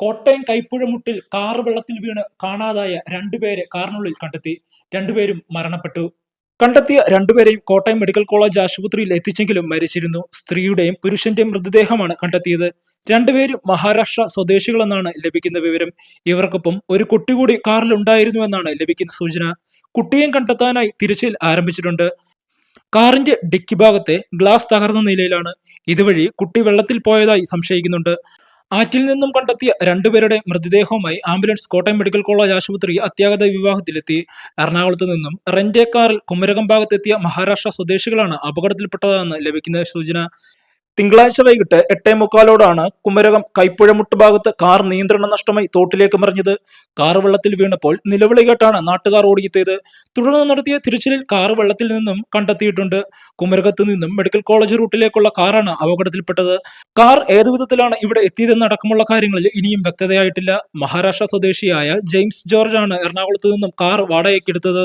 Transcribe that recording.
Kottayam കൈപ്പുഴമുട്ടിൽ car വെള്ളത്തിൽ വീണ് കാണാതായ രണ്ടുപേരെ കാറിനുള്ളിൽ കണ്ടെത്തി. രണ്ടുപേരും മരണപ്പെട്ടു. കണ്ടെത്തിയ രണ്ടുപേരെയും കോട്ടയം മെഡിക്കൽ കോളേജ് ആശുപത്രിയിൽ എത്തിച്ചെങ്കിലും മരിച്ചിരുന്നു. സ്ത്രീയുടെയും പുരുഷന്റെയും മൃതദേഹമാണ് കണ്ടെത്തിയത്. രണ്ടുപേരും മഹാരാഷ്ട്ര സ്വദേശികളെന്നാണ് ലഭിക്കുന്ന വിവരം. ഇവർക്കൊപ്പം ഒരു കുട്ടി കൂടി കാറിൽ ഉണ്ടായിരുന്നുവെന്നാണ് ലഭിക്കുന്ന സൂചന. കുട്ടിയെ കണ്ടെത്താനായി തിരച്ചിൽ ആരംഭിച്ചിട്ടുണ്ട്. കാറിന്റെ ഡിക്കി ഭാഗത്തെ ഗ്ലാസ് തകർന്ന നിലയിലാണ്. ഇതുവഴി കുട്ടി വെള്ളത്തിൽ പോയതായി സംശയിക്കുന്നുണ്ട്. ആറ്റിൽ നിന്നും കണ്ടെത്തിയ രണ്ടുപേരുടെ മൃതദേഹവുമായി ആംബുലൻസ് കോട്ടയം മെഡിക്കൽ കോളേജ് ആശുപത്രി അത്യാഗത വിവാഹത്തിലെത്തി. എറണാകുളത്ത് നിന്നും റെന്റേ കാറിൽ കുമരകം ഭാഗത്തെത്തിയ മഹാരാഷ്ട്ര സ്വദേശികളാണ് അപകടത്തിൽപ്പെട്ടതെന്ന് ലഭിക്കുന്ന സൂചന. തിങ്കളാഴ്ച വൈകിട്ട് എട്ടേ മുക്കാലോടാണ് കുമരകം കൈപ്പുഴമുട്ട് ഭാഗത്ത് കാർ നിയന്ത്രണ നഷ്ടമായി തോട്ടിലേക്ക് മറിഞ്ഞത്. കാർ വെള്ളത്തിൽ വീണപ്പോൾ നിലവിളി കേട്ടാണ് നാട്ടുകാർ ഓടിയെത്തിയത്. തുടർന്ന് നടത്തിയ തിരച്ചിലിൽ കാർ വെള്ളത്തിൽ നിന്നും കണ്ടെത്തിയിട്ടുണ്ട്. കുമരകത്ത് നിന്നും മെഡിക്കൽ കോളേജ് റൂട്ടിലേക്കുള്ള കാറാണ് അപകടത്തിൽപ്പെട്ടത്. കാർ ഏതു വിധത്തിലാണ് ഇവിടെ എത്തിയതെന്നടക്കമുള്ള കാര്യങ്ങളിൽ ഇനിയും വ്യക്തതയായിട്ടില്ല. മഹാരാഷ്ട്ര സ്വദേശിയായ ജെയിംസ് ജോർജ് ആണ് എറണാകുളത്ത് നിന്നും കാർ വാടകയ്ക്കെടുത്തത്.